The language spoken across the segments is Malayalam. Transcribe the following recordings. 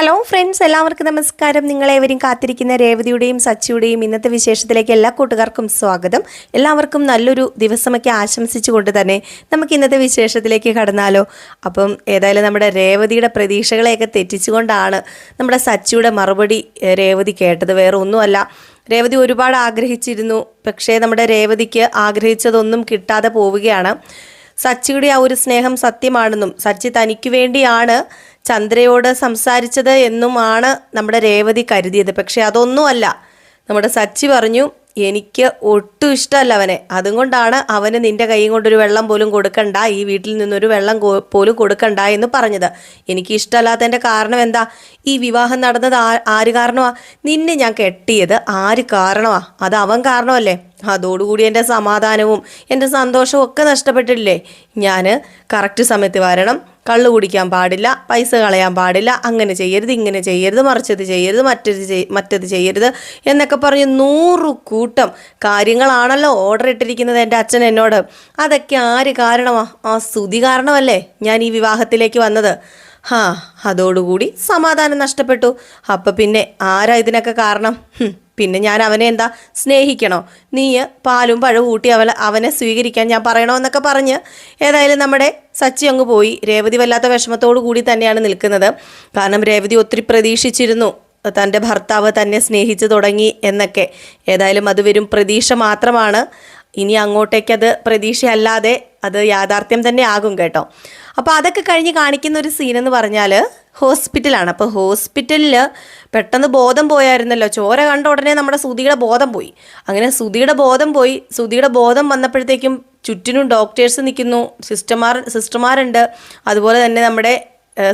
ഹലോ ഫ്രണ്ട്സ് എല്ലാവർക്കും നമസ്കാരം. നിങ്ങളേവരും കാത്തിരിക്കുന്ന രേവതിയുടെയും സച്ചിയുടെയും ഇന്നത്തെ വിശേഷത്തിലേക്ക് എല്ലാ കൂട്ടുകാർക്കും സ്വാഗതം. എല്ലാവർക്കും നല്ലൊരു ദിവസമൊക്കെ ആശംസിച്ചുകൊണ്ട് തന്നെ നമുക്ക് ഇന്നത്തെ വിശേഷത്തിലേക്ക് കടന്നാലോ. അപ്പം ഏതായാലും നമ്മുടെ രേവതിയുടെ പ്രതീക്ഷകളെയൊക്കെ തെറ്റിച്ചുകൊണ്ടാണ് നമ്മുടെ സച്ചിയുടെ മറുപടി രേവതി കേട്ടത്. വേറെ ഒന്നുമല്ല. രേവതി ഒരുപാട് ആഗ്രഹിച്ചിരുന്നു. പക്ഷേ നമ്മുടെ രേവതിക്ക് ആഗ്രഹിച്ചതൊന്നും കിട്ടാതെ പോവുകയാണ്. സച്ചിയുടെ ആ ഒരു സ്നേഹം സത്യമാണെന്നും സച്ചി തനിക്ക് വേണ്ടിയാണ് ചന്ദ്രയോട് സംസാരിച്ചത് എന്നുമാണ് നമ്മുടെ രേവതി കരുതിയത്. പക്ഷെ അതൊന്നുമല്ല. നമ്മുടെ സച്ചി പറഞ്ഞു എനിക്ക് ഒട്ടും ഇഷ്ടമല്ല അവനെ. അതുകൊണ്ടാണ് അവന് നിന്റെ കൈയും കൊണ്ടൊരു വെള്ളം പോലും കൊടുക്കണ്ട. ഈ വീട്ടിൽ നിന്നൊരു വെള്ളം പോലും കൊടുക്കണ്ട എന്ന് പറഞ്ഞത്. എനിക്ക് ഇഷ്ടമല്ലാത്തതിന്റെ കാരണം എന്താ? ഈ വിവാഹം നടന്നത് ആര് കാരണമാ? നിന്നെ ഞാൻ കെട്ടിയത് ആര് കാരണമാ? അത് അവൻ കാരണമല്ലേ? അതോടുകൂടി എന്റെ സമാധാനവും എന്റെ സന്തോഷവും ഒക്കെ നഷ്ടപ്പെട്ടില്ലേ ഞാൻ കറക്റ്റ് സമയത്ത് വരണം. കള്ളു കുടിക്കാൻ പാടില്ല പൈസ കളയാൻ പാടില്ല അങ്ങനെ ചെയ്യരുത് ഇങ്ങനെ ചെയ്യരുത് മറിച്ചത് ചെയ്യരുത് മറ്റത് മറ്റത് ചെയ്യരുത് എന്നൊക്കെ പറഞ്ഞ് നൂറ് കൂട്ടം കാര്യങ്ങളാണല്ലോ ഓർഡർ ഇട്ടിരിക്കുന്നത് എന്റെ അച്ഛൻ എന്നോട്. അതൊക്കെ ആര് കാരണമാ? ആ സ്തുതി കാരണമല്ലേ ഞാൻ ഈ വിവാഹത്തിലേക്ക് വന്നത്. ഹാ അതോടുകൂടി സമാധാനം നഷ്ടപ്പെട്ടു. അപ്പം പിന്നെ ആരാ ഇതിനൊക്കെ കാരണം? പിന്നെ ഞാൻ അവനെ എന്താ സ്നേഹിക്കണോ? നീ പാലും പഴവും ഊട്ടി അവളെ അവനെ സ്വീകരിക്കാൻ ഞാൻ പറയണമെന്നൊക്കെ പറഞ്ഞ് ഏതായാലും നമ്മുടെ സച്ചി അങ്ങ് പോയി. രേവതി വല്ലാത്ത വിഷമത്തോടു കൂടി തന്നെയാണ് നിൽക്കുന്നത്. കാരണം രേവതി ഒത്തിരി പ്രതീക്ഷിച്ചിരുന്നു. തന്റെ ഭർത്താവ് തന്നെ സ്നേഹിച്ചു തുടങ്ങി എന്നൊക്കെ. ഏതായാലും അത് വരും പ്രതീക്ഷ മാത്രമാണ്. ഇനി അങ്ങോട്ടേക്കത് പ്രതീക്ഷയല്ലാതെ അത് യാഥാർത്ഥ്യം തന്നെ ആകും കേട്ടോ. അപ്പോൾ അതൊക്കെ കഴിഞ്ഞ് കാണിക്കുന്ന ഒരു സീനെന്ന് പറഞ്ഞാൽ ഹോസ്പിറ്റലാണ്. അപ്പോൾ ഹോസ്പിറ്റലിൽ പെട്ടെന്ന് ബോധം പോയായിരുന്നല്ലോ. ചോര കണ്ട ഉടനെ നമ്മുടെ സുധിയുടെ ബോധം പോയി. അങ്ങനെ സുധിയുടെ ബോധം പോയി. സുധിയുടെ ബോധം വന്നപ്പോഴത്തേക്കും ചുറ്റിനും ഡോക്ടേഴ്സ് നിൽക്കുന്നു. സിസ്റ്റർമാർ സിസ്റ്റർമാരുണ്ട്. അതുപോലെ തന്നെ നമ്മുടെ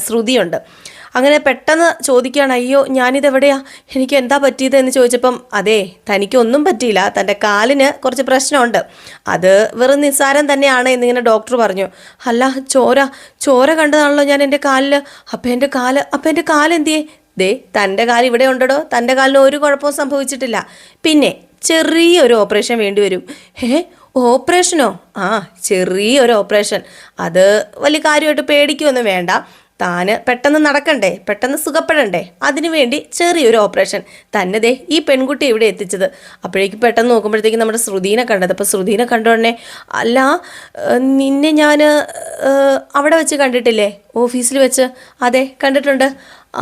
ശ്രുതിയുണ്ട്. അങ്ങനെ പെട്ടെന്ന് ചോദിക്കുകയാണ് അയ്യോ ഞാനിതെവിടെയാ? എനിക്ക് എന്താ പറ്റിയത്? എന്ന് ചോദിച്ചപ്പം അതെ തനിക്കൊന്നും പറ്റിയില്ല. തന്റെ കാലിന് കുറച്ച് പ്രശ്നമുണ്ട്. അത് വെറും നിസ്സാരം തന്നെയാണ് എന്നിങ്ങനെ ഡോക്ടർ പറഞ്ഞു. അല്ല ചോര ചോര കണ്ടതാണല്ലോ ഞാൻ എന്റെ കാലിൽ അപ്പം എന്റെ കാൽ അപ്പം എന്റെ കാൽ എന്തിയേ ദേ തന്റെ കാൽ ഇവിടെ ഉണ്ടടോ. തന്റെ കാലിന് ഒരു കുഴപ്പവും സംഭവിച്ചിട്ടില്ല. പിന്നെ ചെറിയൊരു ഓപ്പറേഷൻ വേണ്ടി വരും. ഏ ഓപ്പറേഷനോ? ആ ചെറിയൊരു ഓപ്പറേഷൻ. അത് വലിയ കാര്യമായിട്ട് പേടിക്കൊന്നും വേണ്ട. താന് പെട്ടെന്ന് നടക്കണ്ടേ പെട്ടെന്ന് സുഖപ്പെടണ്ടേ? അതിനുവേണ്ടി ചെറിയൊരു ഓപ്പറേഷൻ. തന്നതേ ഈ പെൺകുട്ടി ഇവിടെ എത്തിച്ചത്. അപ്പോഴേക്ക് പെട്ടെന്ന് നോക്കുമ്പോഴത്തേക്ക് നമ്മുടെ ശ്രുതീനെ കണ്ടത്. അപ്പോൾ ശ്രുതീനെ കണ്ട ഉടനെ അല്ല നിന്നെ ഞാൻ അവിടെ വെച്ച് കണ്ടിട്ടില്ലേ? ഓഫീസിൽ വെച്ച്. അതെ കണ്ടിട്ടുണ്ട്.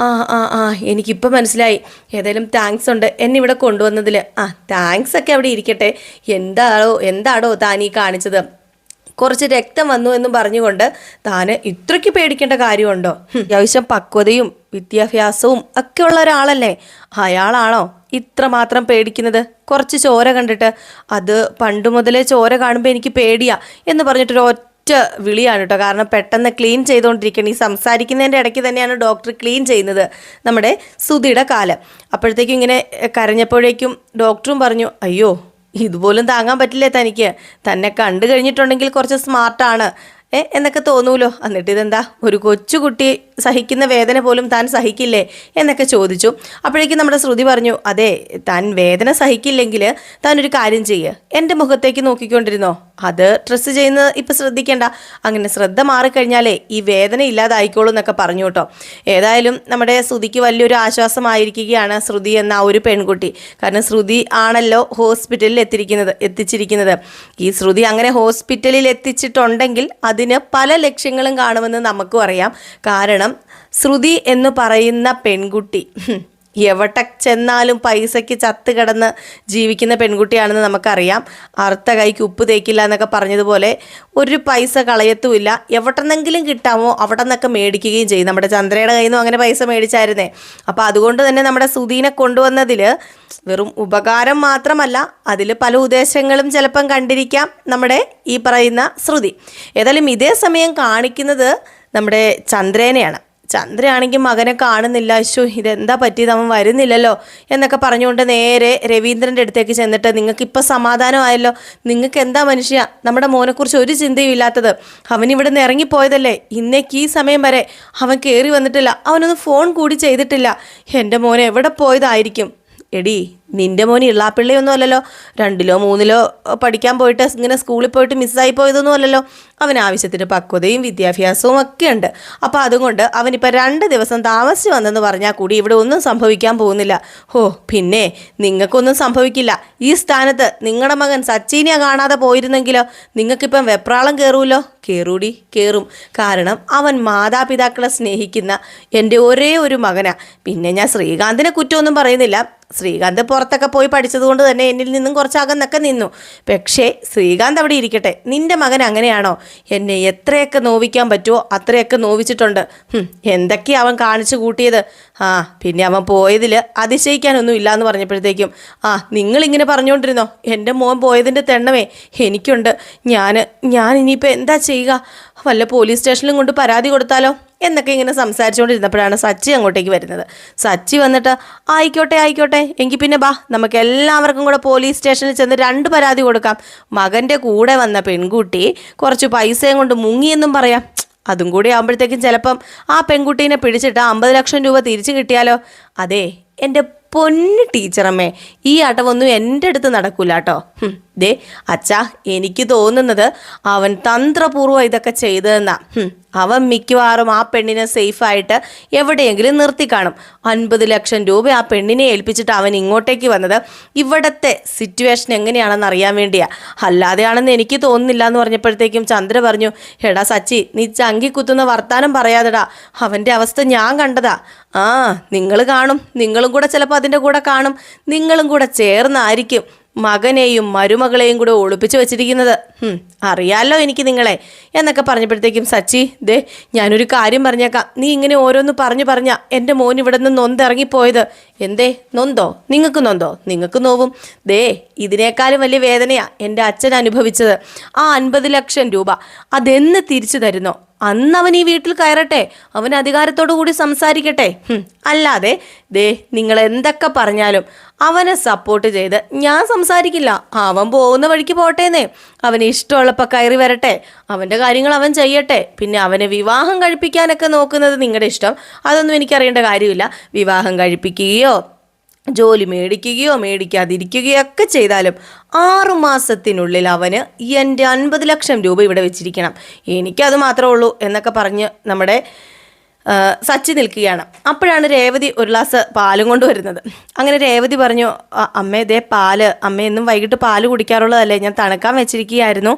ആ ആ ആ എനിക്കിപ്പോൾ മനസ്സിലായി. ഏതായാലും താങ്ക്സ് ഉണ്ട് എന്നെ ഇവിടെ കൊണ്ടുവന്നതിൽ ആ താങ്ക്സ് ഒക്കെ അവിടെ ഇരിക്കട്ടെ. എന്താണോ എന്താണോ താൻ ഈ കാണിച്ചത്? കുറച്ച് രക്തം വന്നു എന്നും പറഞ്ഞുകൊണ്ട് താന് ഇത്രയ്ക്ക് പേടിക്കേണ്ട കാര്യമുണ്ടോ? അത്യാവശ്യം പക്വതയും വിദ്യാഭ്യാസവും ഒക്കെ ഉള്ള ഒരാളല്ലേ? അയാളാണോ ഇത്രമാത്രം പേടിക്കുന്നത്? കുറച്ച് ചോര കണ്ടിട്ട് അത് പണ്ട് മുതലേ ചോര കാണുമ്പോൾ എനിക്ക് പേടിയാ എന്ന് പറഞ്ഞിട്ടൊരു ഒറ്റ വിളിയാണ് കേട്ടോ. കാരണം പെട്ടെന്ന് ക്ലീൻ ചെയ്തുകൊണ്ടിരിക്കണം ഈ സംസാരിക്കുന്നതിന്റെ ഇടയ്ക്ക് തന്നെയാണ് ഡോക്ടർ ക്ലീൻ ചെയ്യുന്നത് നമ്മുടെ സുധിയുടെ കാലം. അപ്പോഴത്തേക്കും ഇങ്ങനെ കരഞ്ഞപ്പോഴേക്കും ഡോക്ടറും പറഞ്ഞു അയ്യോ ഇതുപോലും താങ്ങാൻ പറ്റില്ലേ തനിക്ക്? തന്നെ കണ്ടു കഴിഞ്ഞിട്ടുണ്ടെങ്കിൽ കുറച്ച് സ്മാർട്ടാണ് ഏ എന്നൊക്കെ തോന്നൂലോ? എന്നിട്ട് ഇതെന്താ? ഒരു കൊച്ചുകുട്ടി സഹിക്കുന്ന വേദന പോലും താൻ സഹിക്കില്ലേ? എന്നൊക്കെ ചോദിച്ചു. അപ്പോഴേക്കും നമ്മുടെ ശ്രുതി പറഞ്ഞു അതെ താൻ വേദന സഹിക്കില്ലെങ്കിൽ താൻ ഒരു കാര്യം ചെയ്യുക എന്റെ മുഖത്തേക്ക് നോക്കിക്കൊണ്ടിരുന്നോ? അത് ഡ്രസ്സ് ചെയ്യുന്നത് ഇപ്പം ശ്രദ്ധിക്കേണ്ട. അങ്ങനെ ശ്രദ്ധ മാറിക്കഴിഞ്ഞാലേ ഈ വേദന ഇല്ലാതായിക്കോളൂ എന്നൊക്കെ പറഞ്ഞു കേട്ടോ. ഏതായാലും നമ്മുടെ ശ്രുതിക്ക് വലിയൊരു ആശ്വാസമായിരിക്കുകയാണ് ശ്രുതി എന്ന ആ ഒരു പെൺകുട്ടി. കാരണം ശ്രുതി ആണല്ലോ ഹോസ്പിറ്റലിൽ എത്തിയിരിക്കുന്നത് എത്തിച്ചിരിക്കുന്നത്. ഈ ശ്രുതി അങ്ങനെ ഹോസ്പിറ്റലിൽ എത്തിച്ചിട്ടുണ്ടെങ്കിൽ അതിന് പല ലക്ഷ്യങ്ങളും കാണുമെന്ന് നമുക്കും അറിയാം. കാരണം ശ്രുതി എന്ന് പറയുന്ന പെൺകുട്ടി എവിടെ ചെന്നാലും പൈസയ്ക്ക് ചത്ത് കിടന്ന് ജീവിക്കുന്ന പെൺകുട്ടിയാണെന്ന് നമുക്കറിയാം. അറുത്ത കൈക്ക് ഉപ്പ് തേക്കില്ല എന്നൊക്കെ പറഞ്ഞതുപോലെ ഒരു പൈസ കളയത്തുമില്ല. എവിടെന്നെങ്കിലും കിട്ടാമോ അവിടെ നിന്നൊക്കെ മേടിക്കുകയും ചെയ്യും. നമ്മുടെ ചന്ദ്രയുടെ കയ്യിൽ നിന്നും അങ്ങനെ പൈസ മേടിച്ചായിരുന്നേ. അപ്പോൾ അതുകൊണ്ട് തന്നെ നമ്മുടെ സുധീനെ കൊണ്ടുവന്നതിൽ വെറും ഉപകാരം മാത്രമല്ല അതിൽ പല ഉദ്ദേശങ്ങളും ചിലപ്പം കണ്ടിരിക്കാം നമ്മുടെ ഈ പറയുന്ന ശ്രുതി. ഏതായാലും ഇതേ സമയം കാണിക്കുന്നത് നമ്മുടെ ചന്ദ്രേനെയാണ്. ചന്ദ്രയാണെങ്കിൽ മകനെ കാണുന്നില്ല. അശു ഇതെന്താ പറ്റിയത്? അവൻ വരുന്നില്ലല്ലോ എന്നൊക്കെ പറഞ്ഞുകൊണ്ട് നേരെ രവീന്ദ്രന്റെ അടുത്തേക്ക് ചെന്നിട്ട് നിങ്ങൾക്ക് ഇപ്പം സമാധാനമായല്ലോ? നിങ്ങൾക്ക് എന്താ മനുഷ്യ? നമ്മുടെ മോനെക്കുറിച്ച് ഒരു ചിന്തയും ഇല്ലാത്തത്. അവൻ ഇവിടെ നിന്ന് ഇറങ്ങിപ്പോയതല്ലേ? ഇന്നേക്ക് ഈ സമയം വരെ അവൻ കയറി വന്നിട്ടില്ല. അവനൊന്ന് ഫോൺ കൂടി ചെയ്തിട്ടില്ല. എന്റെ മോനെ എവിടെ പോയതായിരിക്കും? എടി നിന്റെ മോന് ഇള്ളാപ്പിള്ളിയൊന്നും അല്ലല്ലോ. രണ്ടിലോ മൂന്നിലോ പഠിക്കാൻ പോയിട്ട് ഇങ്ങനെ സ്കൂളിൽ പോയിട്ട് മിസ്സായി പോയതൊന്നും അല്ലല്ലോ. അവൻ ആവശ്യത്തിന് പക്വതയും വിദ്യാഭ്യാസവും ഒക്കെ ഉണ്ട്. അപ്പോൾ അതുകൊണ്ട് അവനിപ്പോൾ രണ്ട് ദിവസം താമസിച്ച് വന്നെന്ന് പറഞ്ഞാൽ കൂടി ഇവിടെ ഒന്നും സംഭവിക്കാൻ പോകുന്നില്ല. ഹോ പിന്നെ നിങ്ങൾക്കൊന്നും സംഭവിക്കില്ല. ഈ സ്ഥാനത്ത് നിങ്ങളുടെ മകൻ സച്ചിനെ കാണാതെ പോയിരുന്നെങ്കിലോ? നിങ്ങൾക്കിപ്പം വെപ്രാളം കയറുമല്ലോ കയറൂടി കയറും കാരണം അവൻ മാതാപിതാക്കളെ സ്നേഹിക്കുന്ന എന്റെ ഒരേ ഒരു മകനാ. പിന്നെ ഞാൻ ശ്രീകാന്തിനെ കുറ്റമൊന്നും പറയുന്നില്ല. ശ്രീകാന്ത് പുറത്തൊക്കെ പോയി പഠിച്ചതുകൊണ്ട് തന്നെ എന്നിൽ നിന്നും കുറച്ച് അകന്നൊക്കെ നിന്നു. പക്ഷേ ശ്രീകാന്ത് അവിടെ ഇരിക്കട്ടെ. നിന്റെ മകൻ അങ്ങനെയാണോ? എന്നെ എത്രയൊക്കെ നോവിക്കാൻ പറ്റുമോ അത്രയൊക്കെ നോവിച്ചിട്ടുണ്ട്. എന്തൊക്കെയാ അവൻ കാണിച്ചു കൂട്ടിയത്? ആ പിന്നെ അവൻ പോയതിൽ അതിശയിക്കാനൊന്നും ഇല്ല എന്ന് പറഞ്ഞപ്പോഴത്തേക്കും ആ നിങ്ങളിങ്ങനെ പറഞ്ഞുകൊണ്ടിരുന്നോ എന്റെ മോൻ പോയതിന്റെ തെണ്ണമേ എനിക്കുണ്ട്. ഞാൻ ഞാൻ ഇനിയിപ്പോൾ എന്താ ചെയ്യുക? വല്ല പോലീസ് സ്റ്റേഷനിലും കൊണ്ട് പരാതി കൊടുത്താലോ? എന്നൊക്കെ ഇങ്ങനെ സംസാരിച്ചുകൊണ്ടിരുന്നപ്പോഴാണ് സച്ചി അങ്ങോട്ടേക്ക് വരുന്നത്. സച്ചി വന്നിട്ട് ആയിക്കോട്ടെ ആയിക്കോട്ടെ. എങ്കിൽ പിന്നെ ബാ നമുക്ക് എല്ലാവർക്കും കൂടെ പോലീസ് സ്റ്റേഷനിൽ ചെന്ന് രണ്ട് പരാതി കൊടുക്കാം. മകന്റെ കൂടെ വന്ന പെൺകുട്ടി കുറച്ച് പൈസയും കൊണ്ട് മുങ്ങിയെന്നും പറയാം. അതും കൂടി ആകുമ്പോഴത്തേക്കും ചിലപ്പം ആ പെൺകുട്ടീനെ പിടിച്ചിട്ട് അമ്പത് ലക്ഷം രൂപ തിരിച്ചു കിട്ടിയാലോ? അതെ എന്റെ പൊന്ന് ടീച്ചറമ്മേ ഈ അടവൊന്നും എന്റെ അടുത്ത് നടക്കൂല കേട്ടോ ദേ അച്ഛാ എനിക്ക് തോന്നുന്നത് അവൻ തന്ത്രപൂർവം ഇതൊക്കെ ചെയ്തതെന്നാ. അവൻ മിക്കവാറും ആ പെണ്ണിനെ സേഫായിട്ട് എവിടെയെങ്കിലും നിർത്തി കാണും. അൻപത് ലക്ഷം രൂപ ആ പെണ്ണിനെ ഏൽപ്പിച്ചിട്ട് അവൻ ഇങ്ങോട്ടേക്ക് വന്നത് ഇവിടത്തെ സിറ്റുവേഷൻ എങ്ങനെയാണെന്ന് അറിയാൻ വേണ്ടിയാ. അല്ലാതെയാണെന്ന് എനിക്ക് തോന്നുന്നില്ല എന്ന് പറഞ്ഞപ്പോഴത്തേക്കും ചന്ദ്ര പറഞ്ഞു എടാ സച്ചി നീ ചങ്കി കുത്തുന്ന വർത്താനം പറയാതെടാ. അവന്റെ അവസ്ഥ ഞാൻ കണ്ടതാ. ആ നിങ്ങൾ കാണും നിങ്ങളും കൂടെ ചിലപ്പോൾ അതിന്റെ കൂടെ കാണും നിങ്ങളും കൂടെ ചേർന്നായിരിക്കും. മകനെയും മരുമകളെയും കൂടെ ഒളിപ്പിച്ചു വെച്ചിരിക്കുന്നത്. അറിയാലോ എനിക്ക് നിങ്ങളെ. എന്നൊക്കെ പറഞ്ഞപ്പോഴത്തേക്കും സച്ചി ദേ ഞാനൊരു കാര്യം പറഞ്ഞേക്കാം. നീ ഇങ്ങനെ ഓരോന്ന് പറഞ്ഞു പറഞ്ഞ എന്റെ മോൻ ഇവിടെ നിന്ന് നൊന്തിറങ്ങിപ്പോയത്. എന്തേ? നൊന്തോ? നിങ്ങൾക്ക് നൊന്തോ? നിങ്ങൾക്ക് നോവും. ദേ ഇതിനേക്കാളും വലിയ വേദനയാ എന്റെ അച്ഛൻ അനുഭവിച്ചത്. ആ അൻപത് ലക്ഷം രൂപ അതെന്ന് തിരിച്ചു തരുന്നോ? അന്ന് അവൻ ഈ വീട്ടിൽ കയറട്ടെ. അവൻ അധികാരത്തോടു കൂടി സംസാരിക്കട്ടെ. അല്ലാതെ ദേ നിങ്ങൾ എന്തൊക്കെ പറഞ്ഞാലും അവനെ സപ്പോർട്ട് ചെയ്ത് ഞാൻ സംസാരിക്കില്ല. അവൻ പോകുന്ന വഴിക്ക് പോട്ടേന്നേ. അവന് ഇഷ്ടമുള്ളപ്പോൾ കയറി വരട്ടെ. അവന്റെ കാര്യങ്ങൾ അവൻ ചെയ്യട്ടെ. പിന്നെ അവനെ വിവാഹം കഴിപ്പിക്കാനൊക്കെ നോക്കുന്നത് നിങ്ങളുടെ ഇഷ്ടം. അതൊന്നും എനിക്കറിയേണ്ട കാര്യമില്ല. വിവാഹം കഴിപ്പിക്കുകയോ ജോലി മേടിക്കുകയോ മേടിക്കാതിരിക്കുകയോ ഒക്കെ ചെയ്താലും ആറുമാസത്തിനുള്ളിൽ അവന് എന്റെ അൻപത് ലക്ഷം രൂപ ഇവിടെ വെച്ചിരിക്കണം. എനിക്കത് മാത്രമേ ഉള്ളൂ എന്നൊക്കെ പറഞ്ഞ് നമ്മുടെ സച്ചി നിൽക്കുകയാണ്. അപ്പോഴാണ് രേവതി ഒരു ഗ്ലാസ് പാലും കൊണ്ട് വരുന്നത്. അങ്ങനെ രേവതി പറഞ്ഞു അമ്മ ഇതേ പാൽ. അമ്മ എന്നും വൈകിട്ട് പാൽ കുടിക്കാറുള്ളതല്ലേ? ഞാൻ തണുക്കാൻ വെച്ചിരിക്കുകയായിരുന്നു.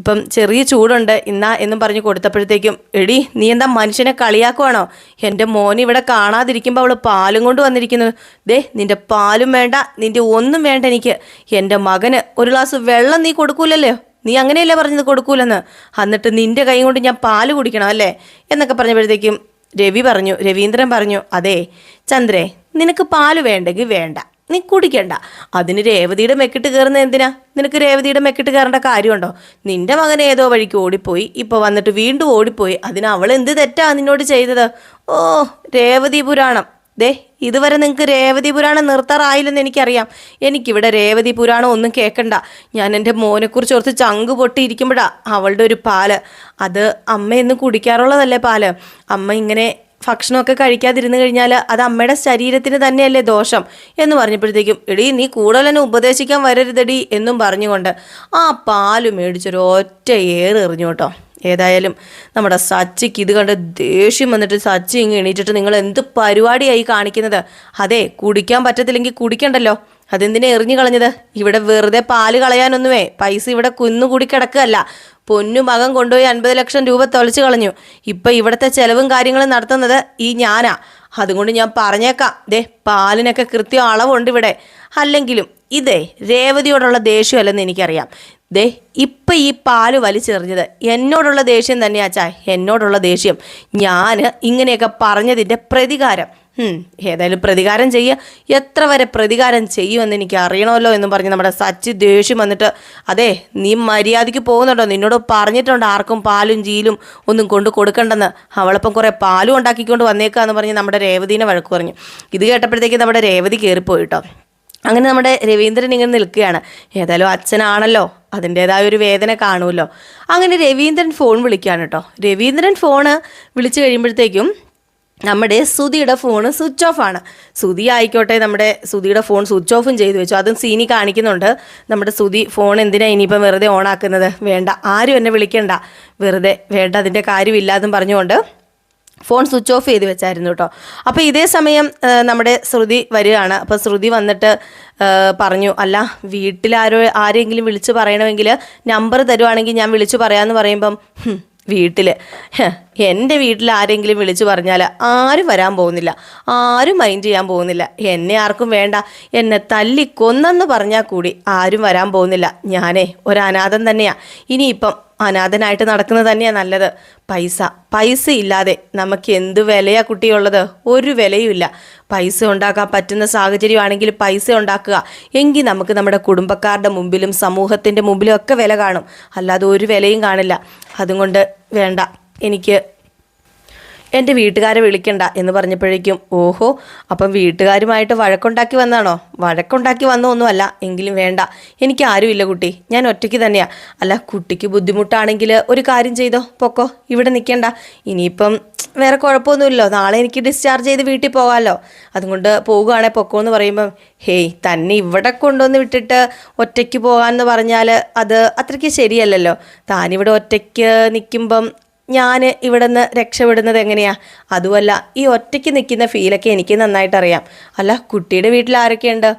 ഇപ്പം ചെറിയ ചൂടുണ്ട്. ഇന്നാ എന്നും പറഞ്ഞ് കൊടുത്തപ്പോഴത്തേക്കും എടി നീ എന്താ മനുഷ്യനെ കളിയാക്കുവാണോ? എന്റെ മോൻ ഇവിടെ കാണാതിരിക്കുമ്പോൾ അവൾ പാലും കൊണ്ട് വന്നിരിക്കുന്നു. ദേ നിന്റെ പാലും വേണ്ട. നിന്റെ ഒന്നും വേണ്ട എനിക്ക്. എന്റെ മകന് ഒരു ഗ്ലാസ് വെള്ളം നീ കൊടുക്കൂലല്ലേ? നീ അങ്ങനെയല്ലേ പറഞ്ഞത് കൊടുക്കൂലെന്ന്? എന്നിട്ട് നിന്റെ കൈ കൊണ്ട് ഞാൻ പാൽ കുടിക്കണം അല്ലേ? എന്നൊക്കെ പറഞ്ഞപ്പോഴത്തേക്കും രവി പറഞ്ഞു രവീന്ദ്രൻ പറഞ്ഞു അതെ ചന്ദ്രേ നിനക്ക് പാൽ വേണ്ടെങ്കിൽ വേണ്ട നീ കുടിക്കണ്ട. അതിന് രേവതിയുടെ മെക്കിട്ട് കയറുന്ന എന്തിനാ? നിനക്ക് രേവതിയുടെ മെക്കിട്ട് കയറേണ്ട കാര്യമുണ്ടോ? നിന്റെ മകൻ ഏതോ വഴിക്ക് ഓടിപ്പോയി ഇപ്പോൾ വന്നിട്ട് വീണ്ടും ഓടിപ്പോയി. അതിന് അവൾ എന്ത് തെറ്റാ നിന്നോട് ചെയ്തത്? ഓ രേവതി പുരാണം. ദേ ഇതുവരെ നിങ്ങൾക്ക് രേവതി പുരാണം നിർത്താറായില്ലെന്ന് എനിക്കറിയാം. എനിക്കിവിടെ രേവതി പുരാണം ഒന്നും കേൾക്കണ്ട ഞാൻ എന്റെ മോനെക്കുറിച്ച് ഓർത്ത് ചങ്ക് പൊട്ടിയിരിക്കുമ്പോഴാണ് അവളുടെ ഒരു പാൽ. അത് അമ്മ എന്നും കുടിക്കാറുള്ളതല്ലേ പാൽ? അമ്മ ഇങ്ങനെ ഭക്ഷണമൊക്കെ കഴിക്കാതിരുന്നു കഴിഞ്ഞാൽ അത് അമ്മയുടെ ശരീരത്തിന് തന്നെയല്ലേ ദോഷം എന്ന് പറഞ്ഞപ്പോഴത്തേക്കും എടീ നീ കൂടുതൽ ഉപദേശിക്കാൻ വരരുതടി എന്നും പറഞ്ഞുകൊണ്ട് ആ പാൽ മേടിച്ചൊരു ഒറ്റ ഏറ് എറിഞ്ഞു കേട്ടോ. ഏതായാലും നമ്മുടെ സച്ചിക്ക് ഇത് കണ്ട് ദേഷ്യം വന്നിട്ട് സച്ചി ഇങ്ങ് എണീറ്റിട്ട് നിങ്ങൾ എന്ത് പരിപാടിയായി കാണിക്കുന്നത്? അതെ കുടിക്കാൻ പറ്റത്തില്ലെങ്കിൽ കുടിക്കണ്ടല്ലോ. അതെന്തിനെ എറിഞ്ഞു കളഞ്ഞത്? ഇവിടെ വെറുതെ പാൽ കളയാനൊന്നുമേ. പൈസ ഇവിടെ കുന്നുകൂടി കിടക്കുകയല്ല. പൊന്നു മകൻ കൊണ്ടുപോയി അൻപത് ലക്ഷം രൂപ തൊളിച്ചു കളഞ്ഞു. ഇപ്പൊ ഇവിടുത്തെ ചെലവും കാര്യങ്ങളും നടത്തുന്നത് ഈ ഞാനാ. അതുകൊണ്ട് ഞാൻ പറഞ്ഞേക്കാം. ദേ പാലിനൊക്കെ കൃത്യം അളവുണ്ട് ഇവിടെ. അല്ലെങ്കിലും ഇതേ രേവതിയോടുള്ള ദേഷ്യമല്ലെന്ന് എനിക്കറിയാം. ദേ ഇപ്പം ഈ പാൽ വലിച്ചെറിഞ്ഞത് എന്നോടുള്ള ദേഷ്യം തന്നെയാച്ചാ എന്നോടുള്ള ദേഷ്യം. ഞാൻ ഇങ്ങനെയൊക്കെ പറഞ്ഞതിന്റെ പ്രതികാരം. ഏതായാലും പ്രതികാരം ചെയ്യുക എത്ര വരെ പ്രതികാരം ചെയ്യുമെന്ന് എനിക്ക് അറിയണമല്ലോ എന്ന് പറഞ്ഞ് നമ്മുടെ സച്ചി ദേഷ്യം വന്നിട്ട് അതെ നീ മര്യാദയ്ക്ക് പോകുന്നുണ്ടോ? നിന്നോട് പറഞ്ഞിട്ടുണ്ട് ആർക്കും പാലും ജീലും ഒന്നും കൊണ്ട് കൊടുക്കണ്ടെന്ന്. അവളിപ്പം കുറേ പാലും ഉണ്ടാക്കിക്കൊണ്ട് വന്നേക്കാന്ന് പറഞ്ഞ് നമ്മുടെ രേവതീനെ വഴക്ക് പറഞ്ഞു. ഇത് കേട്ടപ്പോഴത്തേക്ക് നമ്മുടെ രേവതി കയറിപ്പോയിട്ടോ അങ്ങനെ നമ്മുടെ രവീന്ദ്രൻ ഇങ്ങനെ നിൽക്കുകയാണ്. ഏതായാലും അച്ഛനാണല്ലോ അതിന്റെതായ ഒരു വേദന കാണുമല്ലോ. അങ്ങനെ രവീന്ദ്രൻ ഫോൺ വിളിക്കുകയാണ് കേട്ടോ. രവീന്ദ്രൻ ഫോണ് വിളിച്ചു കഴിയുമ്പോഴത്തേക്കും നമ്മുടെ സുധിയുടെ ഫോൺ സ്വിച്ച് ഓഫ് ആണ്. സുധി ആയിക്കോട്ടെ നമ്മുടെ സുധിയുടെ ഫോൺ സ്വിച്ച് ഓഫും ചെയ്തു വെച്ചു. അതും സീനി കാണിക്കുന്നുണ്ട്. നമ്മുടെ സുധി ഫോൺ എന്തിനാ ഇനിയിപ്പം വെറുതെ ഓണാക്കുന്നത് വേണ്ട ആരും എന്നെ വിളിക്കണ്ട. വെറുതെ വേണ്ട അതിന്റെ കാര്യമില്ലാതും പറഞ്ഞുകൊണ്ട് ഫോൺ സ്വിച്ച് ഓഫ് ചെയ്ത് വെച്ചായിരുന്നു കേട്ടോ. അപ്പോൾ ഇതേ സമയം നമ്മുടെ ശ്രുതി വരികയാണ്. അപ്പോൾ ശ്രുതി വന്നിട്ട് പറഞ്ഞു അല്ല വീട്ടിലാരോ ആരെങ്കിലും വിളിച്ച് പറയണമെങ്കിൽ നമ്പർ തരുവാണെങ്കിൽ ഞാൻ വിളിച്ചു പറയാമെന്ന് പറയുമ്പം വീട്ടിൽ എന്റെ വീട്ടിൽ ആരെങ്കിലും വിളിച്ചു പറഞ്ഞാൽ ആരും വരാൻ പോകുന്നില്ല. ആരും മൈൻഡ് ചെയ്യാൻ പോകുന്നില്ല. എന്നെ ആർക്കും വേണ്ട. എന്നെ തല്ലി കൊന്നെന്ന് പറഞ്ഞാൽ കൂടി ആരും വരാൻ പോകുന്നില്ല. ഞാനേ ഒരു അനാഥം തന്നെയാ. ഇനിയിപ്പം അനാഥനായിട്ട് നടക്കുന്നത് തന്നെയാ നല്ലത്. പൈസ. പൈസ ഇല്ലാതെ നമുക്ക് എന്ത് വിലയാ കുട്ടിയുള്ളത്? ഒരു വിലയുമില്ല പൈസ ഉണ്ടാക്കാൻ പറ്റുന്ന സാഹചര്യമാണെങ്കിൽ പൈസ ഉണ്ടാക്കുക. എങ്കിൽ നമുക്ക് നമ്മുടെ കുടുംബക്കാരുടെ മുമ്പിലും സമൂഹത്തിന്റെ മുമ്പിലും ഒക്കെ വില കാണും. അല്ലാതെ ഒരു വിലയും കാണില്ല. അതുകൊണ്ട് വേണ്ട. എനിക്ക് എന്റെ വീട്ടുകാരെ വിളിക്കണ്ട എന്ന് പറഞ്ഞപ്പോഴേക്കും ഓഹോ അപ്പം വീട്ടുകാരുമായിട്ട് വഴക്കുണ്ടാക്കി വന്നാണോ? വഴക്കുണ്ടാക്കി വന്നൊന്നുമല്ല എങ്കിലും വേണ്ട. എനിക്ക് ആരുമില്ല കുട്ടി. ഞാൻ ഒറ്റയ്ക്ക് തന്നെയാ. അല്ല കുട്ടിക്ക് ബുദ്ധിമുട്ടാണെങ്കിൽ ഒരു കാര്യം ചെയ്തോ? പൊക്കോ ഇവിടെ നിൽക്കണ്ട ഇനിയിപ്പം വേറെ കുഴപ്പമൊന്നുമില്ലല്ലോ. നാളെ എനിക്ക് ഡിസ്ചാർജ് ചെയ്ത് വീട്ടിൽ പോകാമല്ലോ അതുകൊണ്ട് പോകുകയാണെങ്കിൽ പൊക്കോ എന്ന് പറയുമ്പം ഹേയ് തന്നെ ഇവിടെ കൊണ്ടുവന്ന് വിട്ടിട്ട് ഒറ്റയ്ക്ക് പോകാമെന്ന് പറഞ്ഞാൽ അത് അത്രയ്ക്ക് ശരിയല്ലല്ലോ. താനിവിടെ ഒറ്റയ്ക്ക് നിൽക്കുമ്പം ഞാൻ ഇവിടെ നിന്ന് രക്ഷപ്പെടുന്നത് എങ്ങനെയാ? അതുമല്ല ഈ ഒറ്റയ്ക്ക് നിൽക്കുന്ന ഫീലൊക്കെ എനിക്ക് നന്നായിട്ട് അറിയാം അല്ല കുട്ടിയുടെ വീട്ടിൽ ആരൊക്കെയുണ്ട്?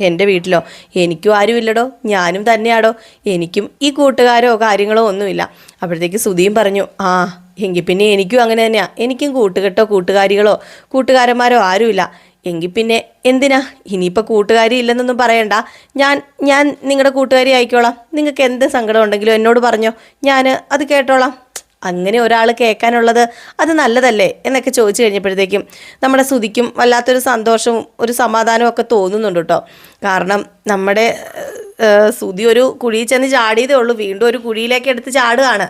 എന്റെ വീട്ടിലോ? എനിക്കും ആരുമില്ലടോ. ഞാനും തന്നെയാടോ. എനിക്കും ഈ കൂട്ടുകാരോ കാര്യങ്ങളോ ഒന്നുമില്ല. അപ്പോഴത്തേക്ക് സുധിയും പറഞ്ഞു ആ എങ്കിൽ പിന്നെ എനിക്കും അങ്ങനെ തന്നെയാ. എനിക്കും കൂട്ടുകെട്ടോ കൂട്ടുകാരികളോ കൂട്ടുകാരന്മാരോ ആരുമില്ല. എങ്കിൽ പിന്നെ എന്തിനാ? ഇനിയിപ്പോൾ കൂട്ടുകാരി ഇല്ലെന്നൊന്നും പറയണ്ട. ഞാൻ ഞാൻ നിങ്ങളുടെ കൂട്ടുകാരി ആയിക്കോളാം. നിങ്ങൾക്ക് എന്ത് സങ്കടം ഉണ്ടെങ്കിലും എന്നോട് പറഞ്ഞോ. ഞാൻ അത് കേട്ടോളാം. അങ്ങനെ ഒരാൾ കേൾക്കാനുള്ളത് അത് നല്ലതല്ലേ എന്നൊക്കെ ചോദിച്ചു കഴിഞ്ഞപ്പോഴത്തേക്കും നമ്മുടെ സ്തുതിക്കും വല്ലാത്തൊരു സന്തോഷവും ഒരു സമാധാനവും ഒക്കെ തോന്നുന്നുണ്ട് കേട്ടോ. കാരണം നമ്മുടെ ശ്രുതി ഒരു കുഴിയിൽ ചെന്ന് ചാടിയതേ ഉള്ളൂ. വീണ്ടും ഒരു കുഴിയിലേക്ക് എടുത്ത് ചാടുകയാണ്.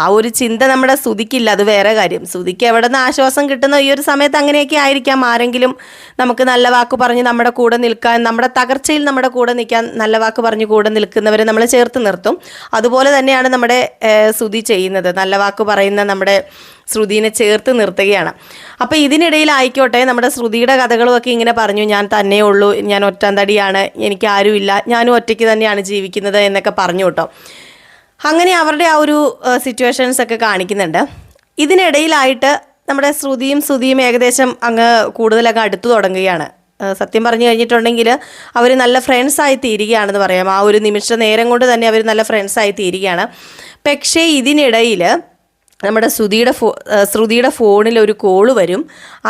ആ ഒരു ചിന്ത നമ്മുടെ സ്തുതിക്കില്ല അത് വേറെ കാര്യം. സ്തുതിക്ക് എവിടെ നിന്ന് ആശ്വാസം കിട്ടുന്ന ഈ ഒരു സമയത്ത് അങ്ങനെയൊക്കെ ആയിരിക്കാം. ആരെങ്കിലും നമുക്ക് നല്ല വാക്ക് പറഞ്ഞ് നമ്മുടെ കൂടെ നിൽക്കാൻ നമ്മുടെ തകർച്ചയിൽ നമ്മുടെ കൂടെ നിൽക്കാൻ നല്ല വാക്ക് പറഞ്ഞ് കൂടെ നിൽക്കുന്നവരെ നമ്മൾ ചേർത്ത് നിർത്തും. അതുപോലെ തന്നെയാണ് നമ്മുടെ ശ്രുതി ചെയ്യുന്നത്. നല്ല വാക്ക് പറയുന്ന നമ്മുടെ ശ്രുതിനെ ചേർത്ത് നിർത്തുകയാണ്. അപ്പോൾ ഇതിനിടയിൽ ആയിക്കോട്ടെ നമ്മുടെ ശ്രുതിയുടെ കഥകളുമൊക്കെ ഇങ്ങനെ പറഞ്ഞു ഞാൻ തന്നേ ഉള്ളൂ ഞാൻ ഒറ്റന്തടിയാണ് എനിക്ക് ആരുമില്ല ഞാനും ഒറ്റയ്ക്ക് തന്നെയാണ് ജീവിക്കുന്നത് എന്നൊക്കെ പറഞ്ഞു കേട്ടോ. അങ്ങനെ അവരുടെ ആ ഒരു സിറ്റുവേഷൻസ് ഒക്കെ കാണിക്കുന്നുണ്ട്. ഇതിനിടയിലായിട്ട് നമ്മുടെ ശ്രുതിയും ശ്രുതിയും ഏകദേശം അങ്ങ് കൂടുതലൊക്കെ അടുത്തു തുടങ്ങുകയാണ്. സത്യം പറഞ്ഞു കഴിഞ്ഞിട്ടുണ്ടെങ്കിൽ അവർ നല്ല ഫ്രണ്ട്സായി തീരുകയാണെന്ന് പറയാം. ആ ഒരു നിമിഷ നേരം കൊണ്ട് തന്നെ അവർ നല്ല ഫ്രണ്ട്സായി തീരുകയാണ്. പക്ഷേ ഇതിനിടയിൽ നമ്മുടെ ശ്രുതിയുടെ ഫോ ശ്രുതിയുടെ ഫോണിൽ ഒരു കോൾ വരും.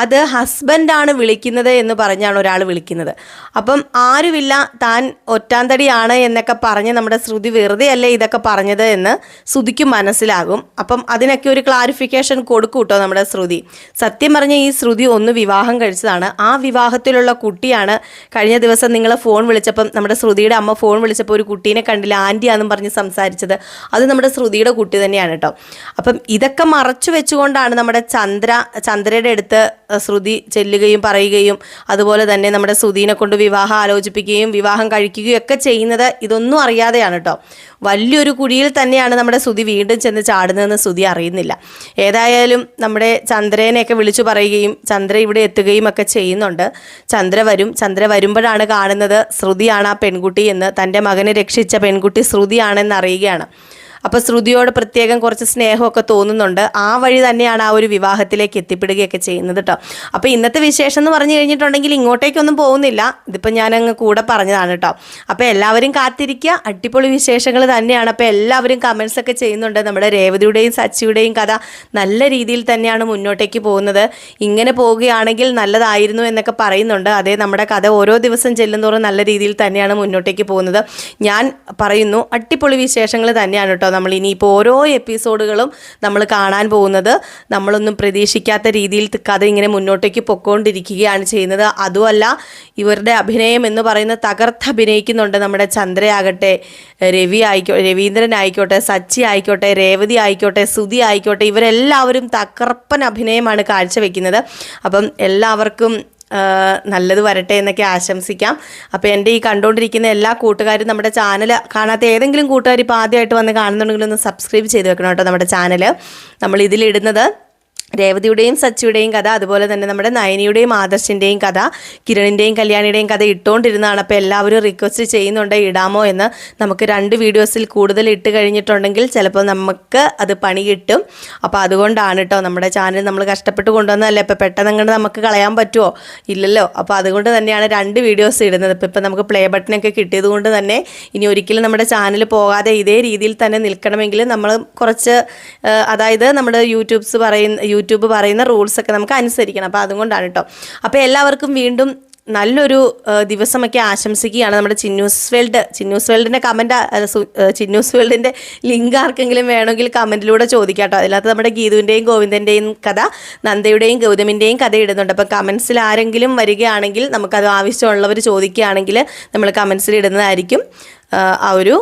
അത് ഹസ്ബൻഡാണ് വിളിക്കുന്നത് എന്ന് പറഞ്ഞാണ് ഒരാൾ വിളിക്കുന്നത്. അപ്പം ആരുമില്ല താൻ ഒറ്റാന്തടിയാണ് എന്നൊക്കെ പറഞ്ഞ് നമ്മുടെ ശ്രുതി വെറുതെ അല്ലേ ഇതൊക്കെ പറഞ്ഞത് എന്ന് ശ്രുതിക്ക് മനസ്സിലാകും. അപ്പം അതിനൊക്കെ ഒരു ക്ലാരിഫിക്കേഷൻ കൊടുക്കും കേട്ടോ നമ്മുടെ ശ്രുതി. സത്യം പറഞ്ഞ ഈ ശ്രുതി ഒന്ന് വിവാഹം കഴിച്ചതാണ്. ആ വിവാഹത്തിലുള്ള കുട്ടിയാണ് കഴിഞ്ഞ ദിവസം നിങ്ങൾ ഫോൺ വിളിച്ചപ്പം നമ്മുടെ ശ്രുതിയുടെ അമ്മ ഫോൺ വിളിച്ചപ്പോൾ ഒരു കുട്ടീനെ കണ്ടില്ല ആന്റിയാണെന്നും പറഞ്ഞ് സംസാരിച്ചത്. അത് നമ്മുടെ ശ്രുതിയുടെ കുട്ടി തന്നെയാണ് കേട്ടോ. അപ്പം ഇതൊക്കെ മറച്ചു വെച്ചുകൊണ്ടാണ് നമ്മുടെ ചന്ദ്ര ചന്ദ്രയുടെ അടുത്ത് ശ്രുതി ചെല്ലുകയും പറയുകയും അതുപോലെ തന്നെ നമ്മുടെ ശ്രുതിനെ കൊണ്ട് വിവാഹം ആലോചിപ്പിക്കുകയും വിവാഹം കഴിക്കുകയും ഒക്കെ ചെയ്യുന്നത് ഇതൊന്നും അറിയാതെയാണ് കേട്ടോ. വലിയൊരു കുഴിയിൽ തന്നെയാണ് നമ്മുടെ ശ്രുതി വീണ്ടും ചെന്ന് ചാടുന്നതെന്ന് ശ്രുതി അറിയുന്നില്ല. ഏതായാലും നമ്മുടെ ചന്ദ്രനെയൊക്കെ വിളിച്ചു പറയുകയും ചന്ദ്ര ഇവിടെ എത്തുകയും ഒക്കെ ചെയ്യുന്നുണ്ട്. ചന്ദ്ര വരും. ചന്ദ്ര വരുമ്പോഴാണ് കാണുന്നത് ശ്രുതിയാണ് ആ പെൺകുട്ടി എന്ന്. തന്റെ മകനെ രക്ഷിച്ച പെൺകുട്ടി ശ്രുതിയാണെന്ന് അറിയുകയാണ്. അപ്പോൾ ശ്രുതിയോട് പ്രത്യേകം കുറച്ച് സ്നേഹമൊക്കെ തോന്നുന്നുണ്ട്. ആ വഴി തന്നെയാണ് ആ ഒരു വിവാഹത്തിലേക്ക് എത്തിപ്പെടുകയൊക്കെ ചെയ്യുന്നത് കേട്ടോ അപ്പോൾ ഇന്നത്തെ വിശേഷം എന്ന് പറഞ്ഞു കഴിഞ്ഞിട്ടുണ്ടെങ്കിൽ ഇങ്ങോട്ടേക്കൊന്നും പോകുന്നില്ല. ഇതിപ്പോൾ ഞാൻ അങ്ങ് കൂടെ പറഞ്ഞതാണ് കേട്ടോ അപ്പോൾ എല്ലാവരും കാത്തിരിക്കുക അടിപൊളി വിശേഷങ്ങൾ തന്നെയാണ്. അപ്പോൾ എല്ലാവരും കമൻസ് ഒക്കെ ചെയ്യുന്നുണ്ട്. നമ്മുടെ രേവതിയുടെയും സച്ചിയുടെയും കഥ നല്ല രീതിയിൽ തന്നെയാണ് മുന്നോട്ടേക്ക് പോകുന്നത്. ഇങ്ങനെ പോവുകയാണെങ്കിൽ നല്ലതായിരുന്നു എന്നൊക്കെ പറയുന്നുണ്ട്. അതേ നമ്മുടെ കഥ ഓരോ ദിവസം ചെല്ലുന്നോറും നല്ല രീതിയിൽ തന്നെയാണ് മുന്നോട്ടേക്ക് പോകുന്നത്. ഞാൻ പറയുന്നു അടിപൊളി വിശേഷങ്ങൾ തന്നെയാണ് കേട്ടോ നമ്മൾ ഇനിയിപ്പോൾ ഓരോ എപ്പിസോഡുകളും നമ്മൾ കാണാൻ പോകുന്നത്. നമ്മളൊന്നും പ്രതീക്ഷിക്കാത്ത രീതിയിൽ കഥ ഇങ്ങനെ മുന്നോട്ടേക്ക് പൊക്കോണ്ടിരിക്കുകയാണ് ചെയ്യുന്നത്. അതുമല്ല ഇവരുടെ അഭിനയം എന്ന് പറയുന്ന തകർത്ത് അഭിനയിക്കുന്നുണ്ട് നമ്മുടെ ചന്ദ്രയാകട്ടെ രവി ആയിക്കോ രവീന്ദ്രൻ ആയിക്കോട്ടെ സച്ചി ആയിക്കോട്ടെ രേവതി ആയിക്കോട്ടെ സുധി ആയിക്കോട്ടെ ഇവരെല്ലാവരും തകർപ്പൻ അഭിനയമാണ് കാഴ്ചവെക്കുന്നത്. അപ്പം എല്ലാവർക്കും നല്ലത് വരട്ടെ എന്നൊക്കെ ആശംസിക്കാം. അപ്പോൾ എന്റെ ഈ കണ്ടുകൊണ്ടിരിക്കുന്ന എല്ലാ കൂട്ടുകാരും നമ്മുടെ ചാനൽ കാണാത്ത ഏതെങ്കിലും കൂട്ടുകാർ ഇപ്പോൾ ആദ്യമായിട്ട് വന്ന് കാണുന്നുണ്ടെങ്കിൽ ഒന്ന് സബ്സ്ക്രൈബ് ചെയ്ത് വെക്കണം കേട്ടോ നമ്മുടെ ചാനൽ നമ്മൾ ഇതിലിടുന്നത് രേവതിയുടെയും സച്ചിയുടെയും കഥ അതുപോലെ തന്നെ നമ്മുടെ നയനിയുടെയും ആദർശിന്റെയും കഥ കിരണിന്റെയും കല്യാണിയുടെയും കഥ ഇട്ടുകൊണ്ടിരുന്നതാണ് അപ്പോൾ എല്ലാവരും റിക്വസ്റ്റ് ചെയ്യുന്നുണ്ട് ഇടാമോ എന്ന് നമുക്ക് രണ്ട് വീഡിയോസിൽ കൂടുതൽ ഇട്ട് കഴിഞ്ഞിട്ടുണ്ടെങ്കിൽ ചിലപ്പോൾ നമുക്ക് അത് പണി കിട്ടും. അപ്പോൾ അതുകൊണ്ടാണ് കേട്ടോ നമ്മുടെ ചാനൽ നമ്മൾ കഷ്ടപ്പെട്ട് കൊണ്ടുവന്നതല്ലേ? ഇപ്പോൾ പെട്ടെന്ന് അങ്ങോട്ട് നമുക്ക് കളയാൻ പറ്റുമോ ഇല്ലല്ലോ. അപ്പോൾ അതുകൊണ്ട് തന്നെയാണ് രണ്ട് വീഡിയോസ് ഇടുന്നത്. ഇപ്പോൾ ഇപ്പോൾ നമുക്ക് പ്ലേ ബട്ടനൊക്കെ കിട്ടിയത് കൊണ്ട് തന്നെ ഇനി ഒരിക്കലും നമ്മുടെ ചാനൽ പോകാതെ ഇതേ രീതിയിൽ തന്നെ നിൽക്കണമെങ്കിൽ നമ്മൾ കുറച്ച് അതായത് നമ്മുടെ യൂട്യൂബ്സ് പറയുന്ന യൂട്യൂബ് പറയുന്ന റൂൾസൊക്കെ നമുക്ക് അനുസരിക്കണം. അപ്പോൾ അതുകൊണ്ടാണ് കേട്ടോ അപ്പോൾ എല്ലാവർക്കും വീണ്ടും നല്ലൊരു ദിവസമൊക്കെ ആശംസിക്കുകയാണ് നമ്മുടെ ചിന്നൂസ് വേൾഡ്. ചിന്നൂസ് വേൾഡിന്റെ കമന്റ് ചിന്നൂസ് വേൾഡിന്റെ ലിങ്ക് ആർക്കെങ്കിലും വേണമെങ്കിൽ കമന്റിലൂടെ ചോദിക്കാം കേട്ടോ അതിനകത്ത് നമ്മുടെ ഗീതുവിന്റെയും ഗോവിന്ദന്റെയും കഥ നന്ദയുടെയും ഗൗതമിന്റെയും കഥ ഇടുന്നുണ്ട്. അപ്പോൾ കമൻസിൽ ആരെങ്കിലും വരികയാണെങ്കിൽ നമുക്കത് ആവശ്യമുള്ളവർ ചോദിക്കുകയാണെങ്കിൽ നമ്മൾ കമൻസിൽ ഇടുന്നതായിരിക്കും ആ ഒരു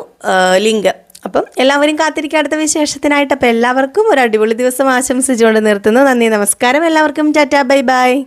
ലിങ്ക് അപ്പം എല്ലാവരും കാത്തിരിക്കുക അടുത്ത വിശേഷത്തിനായിട്ട് അപ്പം എല്ലാവർക്കും ഒരു അടിപൊളി ദിവസം ആശംസിച്ചുകൊണ്ട് നിർത്തുന്നു. നന്ദി നമസ്കാരം. എല്ലാവർക്കും ടാറ്റാ ബൈ ബൈ.